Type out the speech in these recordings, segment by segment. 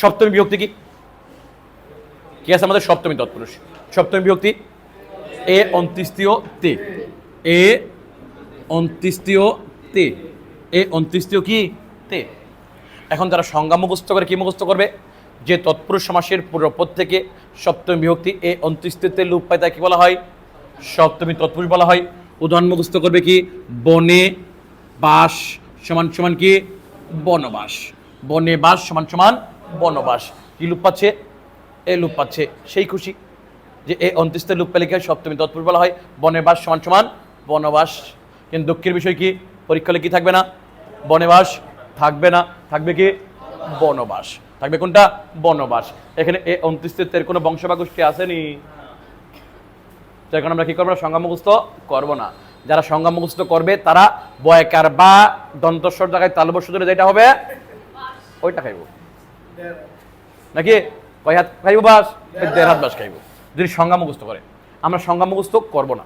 সপ্তমী বিভক্তি কি? কি আছে আমাদের? সপ্তমী তৎপুরুষ। সপ্তমী বিভক্তি? এ অন্ত্যেষ্টিয় তে। এ অন্ত্যেষ্টিয় তে। এ অন্ত্যেষ্টিয় কি? তে। এখন তারা সংজ্ঞা মুখস্থ করে কি মুখস্থ করবে? যে তৎপুরুষ সমাসের পূর্বপদ থেকে সপ্তমী বিভক্তি এ অন্ত্যেষ্টিতে লোপ পায়, তাকে কি বলা হয় সপ্তমী তৎপুরুষ বলা হয়। উদাহরণ মুখস্থ করবে কি? বনে বাস সমান সমান কি? বনবাস। বনে বাস সমান সমান বনবাস। কি লোপ পাচ্ছে? এ লোপ পাচ্ছে। সেই খুশি যে এ অন্ত্যেষ্টিতে লোপ পেলে? সপ্তমী তৎপুরুষ বলা হয় বনে বাস সমান সমান বনবাস। কিন্তু দুঃখের বিষয় কি? পরীক্ষা হলে কি থাকবে না? বনবাস থাকবে না। থাকবে কি? বনবাস। থাকবে কোনটা? বনবাস। এখানে এ অন্ত্যেষ্টিতের কোনো বংশ বা গোষ্ঠী আসেনি এখন আমরা কি করব না? সংজ্ঞা মুখস্থ করব না। যারা সংজ্ঞা মুখস্থ করবে, তারা বয়কার বা দন্তস্বর জায়গায় তালবস্য যেটা হবে, ওইটা খাইব। নাকি? কয় হাত খাইব বাস? দেড় হাত বাস খাইব। যদি সংজ্ঞা মুখস্থ করে। আমরা সংজ্ঞা মুখস্থ করব না।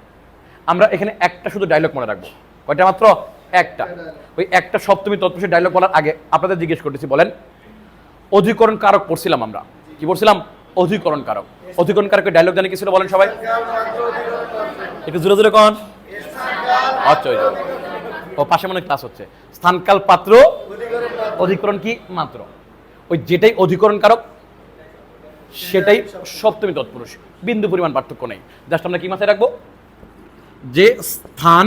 আমরা এখানে একটা শুধু ডায়লগ মনে রাখব। কয়টা মাত্র? একটা। ওই একটা সপ্তমী তৎপুরুষের ডায়লগ বলার আগে আপনাদের জিজ্ঞেস করতেছি, বলেন, অধিকরণ কারক পড়ছিলাম আমরা। কি পড়ছিলাম? অধিকরণ কারক। অধিকরণ কারকের ডায়লগ জানি কি ছিল, বলেন সবাই। একটু জোরে জোরে কন। আচ্ছা ও পাশে মনে ক্লাস হচ্ছে। স্থানকাল পাত্র, অধিকরণ কি? মাত্র। ওই যেটাই অধিকরণ কারক সেটাই সপ্তমী তৎপুরুষ। বিন্দু পরিমাণ পার্থক্য নেই। জাস্ট আমরা কি মাথায় রাখব? যে স্থান,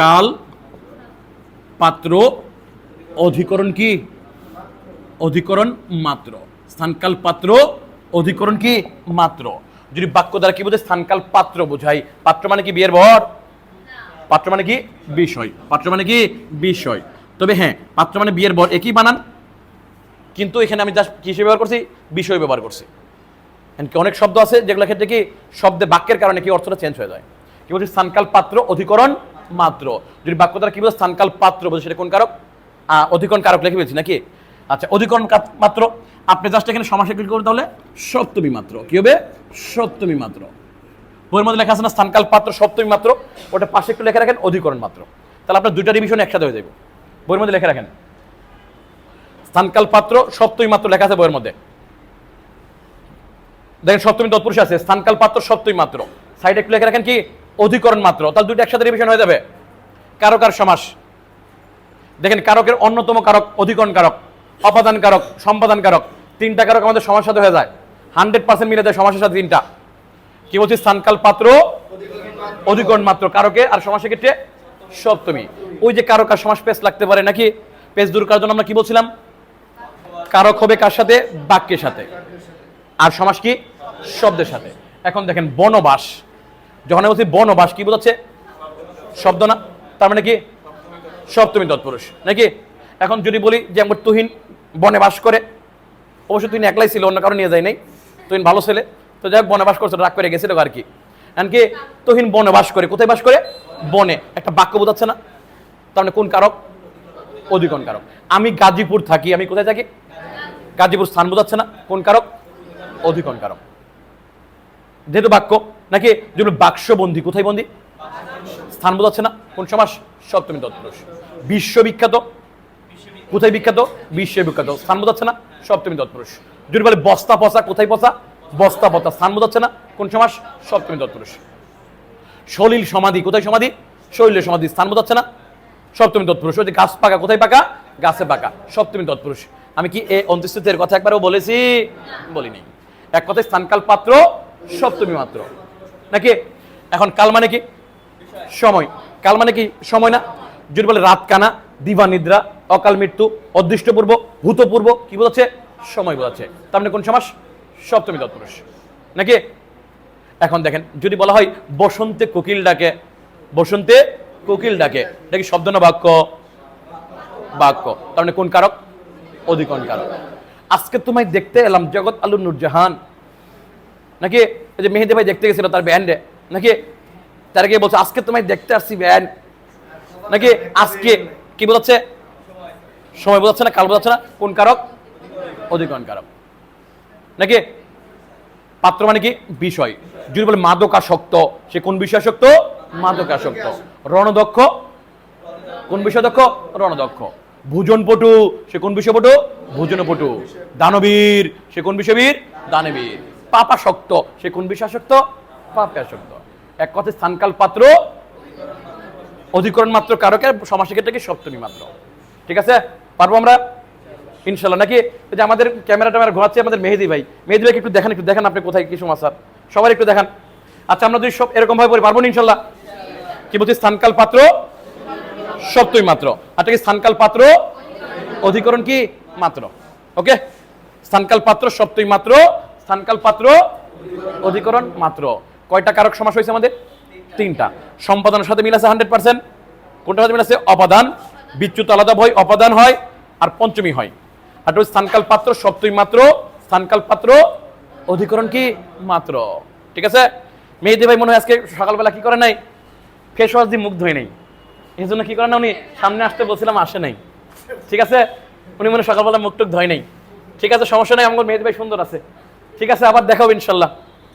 কাল, পাত্র, অধিকরণ কি? অধিকরণ মাত্র। স্থানকাল পাত্র, অধিকরণ কি? মাত্র। যদি বাক্য দ্বারা কি বোঝায়? স্থানকাল পাত্র বোঝাই পাত্র মানে কি বিয়ের ভর? পাত্র মানে কি? বিষয়। পাত্র মানে কি? বিষয়। তবে হ্যাঁ পাত্র মানে বিয়ের বর একই বানান? কিন্তু এখানে আমি জাস্ট কি হিসেবে ব্যবহার করছি? বিষয় ব্যবহার করছি। অনেক শব্দ আছে যেগুলো ক্ষেত্রে কি শব্দে বাক্যের কারণে কি অর্থটা চেঞ্জ হয়ে যায়। কি বলছি? স্থানকাল পাত্র অধিকরণ মাত্র। যদি বাক্য দ্বারা কি বলছে স্থানকাল পাত্র বলছে সেটা কোন কারক? অধিকরণ কারক লিখে ফেলছি, নাকি? আচ্ছা অধিকরণ মাত্র। আপনি জাস্ট এখানে সমাসে ক্লিক করবেন তাহলে। সপ্তমী মাত্র। কি হবে? সপ্তমী মাত্র। বইয়ের মধ্যে লেখা আছে না স্থানকাল পাত্র সপ্তমী মাত্র। ওটা পাশে একটু লেখা রাখেন, অধিকরণ মাত্র। তাহলে আপনার দুইটা রিভিশন একসাথে হয়ে যাবে বইয়ের মধ্যে লেখা রাখেন। স্থানকাল পাত্র, সপ্তমী মাত্র লেখা আছে বইয়ের মধ্যে। দেখেন, সপ্তমী তৎপুরুষ আছে। স্থানকাল পাত্র, সপ্তমী মাত্র। সাইডে একটু লেখা রাখেন কি? অধিকরণ মাত্র। তাহলে দুইটা একসাথে রিভিশন হয়ে যাবে। কারকার সমাস। দেখেন, কারকের অন্যতম কারক, অধিকরণ কারক, অপাদান কারক, সম্পাদান কারক। তিনটা কারক আমাদের সমাজ সাথে হয়ে যায়। হান্ড্রেড পার্সেন্ট মিলে যায় সমাসের সাথে তিনটা। কি বলছি? স্থানকাল পাত্র, অধিকরণ মাত্র। কারকে আর সমাসের ক্ষেত্রে সপ্তমী। ওই যে কারক আর সমাস পেস লাগতে পারে নাকি? পেস দূর করার জন্য আমরা কি বলছিলাম? কারক হবে কার সাথে? বাক্যের সাথে। আর সমাস কি? শব্দের সাথে। এখন দেখেন বনবাস। যখন বলছি বনবাস, কি বোঝাচ্ছে? শব্দ না? তার মানে কি? সপ্তমী তৎপুরুষ। নাকি? এখন যদি বলি যে আমার তুহিন বনে বাস করে, অবশ্য তুহিন একলাই ছিল, অন্য কারও নিয়ে যায় নাই। তুহিন ভালো ছেলে। তো যাই হোক, বনে বাস করছে, রাগ করে গেছিল আর কি। এমনকি তুহিন বনে বাস করে। কোথায় বাস করে? বনে। একটা বাক্য বোঝাচ্ছে না? তার মানে কোন কারক? অধিকরণ কারক। আমি গাজীপুর থাকি, আমি কোথায় থাকি? গাজীপুর স্থান বোঝাচ্ছে না। কোন কারক? অধিকরণ কারক। যেহেতু বাক্য, নাকি যেগুলো বাক্সবন্দি, কোথায় বন্দি? স্থান বোঝাচ্ছে না। কোন সমাস? সপ্তমী তৎপুরুষ বিশ্ববিখ্যাত? কোথায় বিখ্যাত? বিশ্বে বিখ্যাত স্থান বোঝাচ্ছে না। সপ্তমী তৎপুরুষ যদি বলে বস্তা পচা, কোথায় পচা? বস্তা পচা। স্থান বোঝাচ্ছে না। কোন সমাস? সপ্তমী তৎপুরুষ সলিল সমাধি, কোথায় সমাধি? শৈল সমাধি স্থান বোঝাচ্ছে না। সপ্তমী তৎপুরুষ ওই যে গাছ পাকা, কোথায় পাকা? গাছে পাকা। সপ্তমী তৎপুরুষ আমি কি এ অন্ত্যেষ্টিতের কথা একবারও বলেছি? বলিনি। এক কথায় স্থানকাল পাত্র, সপ্তমী মাত্র। নাকি? এখন কাল মানে কি? সময়। কাল মানে কি? সময় না? যদি বলে রাত কানা, দিবা নিদ্রা, অকাল মৃত্যু অদৃষ্টপূর্ব ভূতপূর্ব কি বোঝাচ্ছে? সময় বোঝাচ্ছে। তার মানে কোন সমাস? সপ্তমী তৎপুরুষ। নাকি? এখন দেখেন, যদি বলা হয় বসন্তে কোকিল ডাকে, বসন্তে কোকিল ডাকে, এটা কি শব্দ না বাক্য? বাক্য। তার মানে কোন কারক? অধিকরণ কারক। আজকে তোমায় দেখতে এলাম জগৎ আলু নুরজাহান। নাকি যে মেহেদি ভাই দেখতে গেছিল তার ব্যান্ডে? নাকি তার গিয়ে বলছে, আজকে তোমায় দেখতে আসছি ব্যান্ড। নাকি আজকে কি বোঝাচ্ছে? সময় বোঝাচ্ছে না, কাল বোঝাচ্ছে না। কোন কারক? অধিকরণ কারক। নাকি পাত্র মানে কি? বিষয়। যদি বলে মাদকাসক্ত, সে কোন বিষয়াসক্ত মাদকাসক্ত। রণদক্ষ? কোন বিষয় দক্ষ? রণদক্ষ। ভোজনপটু, সে কোন বিষয়পটু? ভোজনপটু। দানবীর, সে কোন বিষয়বীর? দানবীর। পাপাসক্ত, সে কোন বিষয়াসক্ত পাপে আসক্ত এক কথায় স্থানকাল পাত্র, অধিকরণ মাত্র কারকের সমাসের ক্ষেত্রে সপ্তমী মাত্র। ঠিক আছে? পারব আমরা? ইনশাল্লাহ। নাকি? যে আমাদের ক্যামেরা ট্যামেরা ঘোরাচ্ছে আমাদের মেহেদি ভাই। মেহেদি ভাইকে একটু দেখেন একটু দেখেন আপনি কোথায়, কি সমস্যা? সবার একটু দেখান। আচ্ছা আমরা যদি সব এরকম ভাবে পারব না ইনশাল্লাহ? কি বলছি? স্থানকাল পাত্র সপ্তমী মাত্র। আচ্ছা কি স্থানকাল পাত্র? অধিকরণ কি? মাত্র। ওকে? স্থানকাল পাত্র সপ্তমী মাত্র। স্থানকাল পাত্র অধিকরণ মাত্র। কয়টা কারক সমাস হয়েছে আমাদের? তিনটা। সম্পাদনের সাথে মিল আছে হান্ড্রেড পার্সেন্ট কোনটার সাথে মিল আছে? অপাদান। বিচ্যুত আলাদা ভয়, অপাদান হয় আর পঞ্চমী হয়। আর স্থানকাল পাত্র সপ্তমী মাত্র। স্থানকাল পাত্র অধিকরণ কি? মাত্র। ঠিক আছে? মেহেদি ভাই মনে হয় আজকে সকালবেলা কি করে নাই? ফেস ওয়াশ দিয়ে মুখ ধুয়ে নেই। এই জন্য কি করেন উনি সামনে আসতে বলছিলাম, আসে নাই। ঠিক আছে? উনি মনে সকালবেলা মুখ টুক ধয় নাই। ঠিক আছে, সমস্যা নাই আমার মেয়ে ভাই সুন্দর আছে। ঠিক আছে, আবার দেখাবো ইনশাল্লাহ।